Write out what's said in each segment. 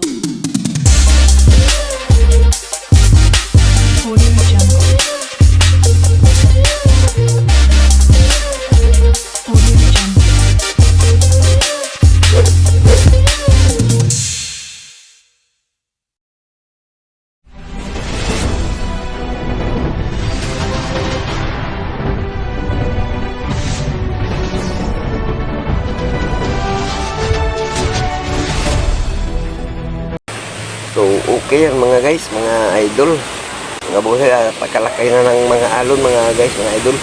you. So, okay yan mga guys, mga idol. Mga buhay, ah, pagkalakay na ng mga alon, mga guys, mga idol.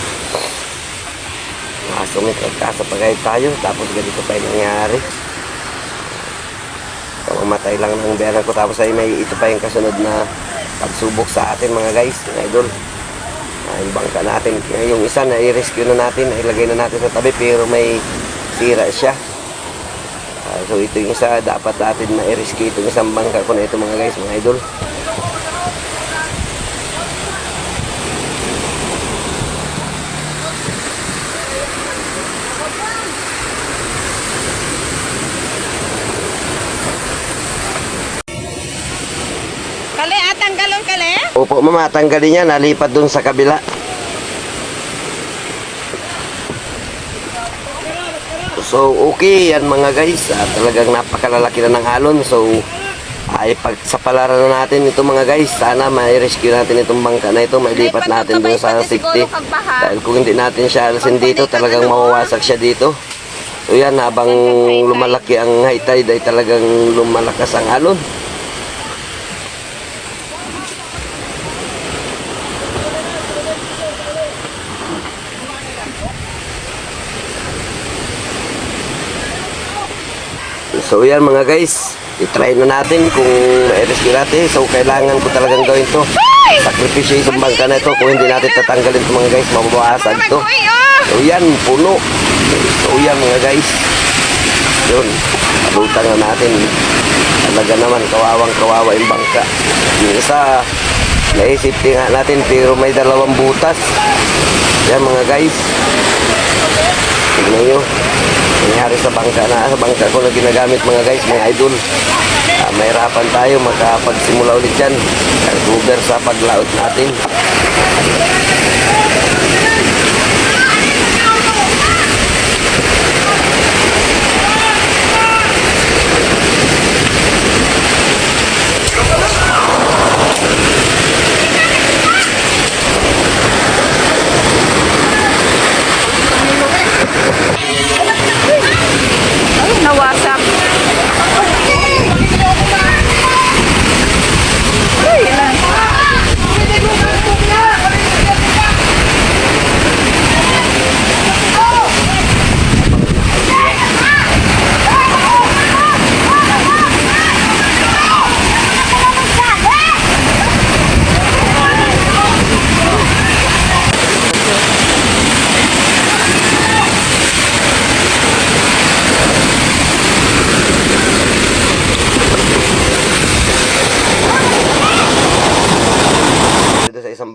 Nakasumit nagkasapagay tayo, tapos ganito pa yung nangyari. Kamamatay lang ng biyanan ko, tapos ay may ito pa yung kasunod na pagsubok sa atin mga guys, mga idol. Ah, yung bangka natin, yung isa na i-rescue na natin, ilagay na natin sa tabi, pero may sira siya. Ah, so ito yung isa dapat natin ma-rescue itong isang bangka ko na ito mga guys, mga idol. Kali, atang galon kali? Opo, mama, tanggalin niya, nalipat dun sa kabila. So, okay yan mga guys. Ah, talagang napakalalaki na ng alon. So, ay pagsapalaran na natin ito mga guys. Sana ma-rescue natin itong bangka na ito. Mailipat natin doon sa safety. Dahil kung hindi natin siya alisin dito, talagang mawawasak siya dito. So yan, habang lumalaki ang high tide ay talagang lumalakas ang alon. So yan mga guys, i-try na natin kung ma-rescue natin. So kailangan ko talagang gawin to. Sakripisyo yung bangka na ito. Kung hindi natin tatanggalin ito mga guys, mabawasan to. Uy, oh! So yan, puno. So yan mga guys. Yun, palutang na natin. Talaga naman, kawawang kawawa yung bangka. Yung isa, naisip nga natin pero may dalawang butas. Yan mga guys. Tignan nyo. Sa bangka na, sa bangka ko na ginagamit mga guys, mga idol. Ah, mahirapan tayo makapagsimula ulit yan. Recover sa paglaot natin.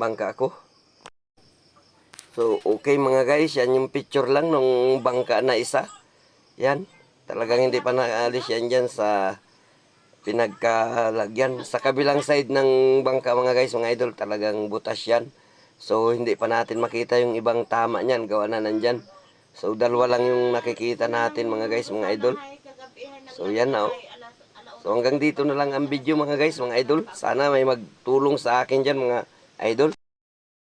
Bangka ako. So, okay mga guys, yan yung picture lang nung bangka na isa. Yan, talagang hindi pa naalis yan dyan sa pinagkalagyan. Sa kabilang side ng bangka mga guys, mga idol, talagang butas yan. So, hindi pa natin makita yung ibang tama niyan, gawa na nandyan. So, dalawa lang yung nakikita natin mga guys, mga idol. So, yan na oh. So, hanggang dito na lang ang video mga guys, mga idol. Sana may magtulong sa akin dyan mga idol.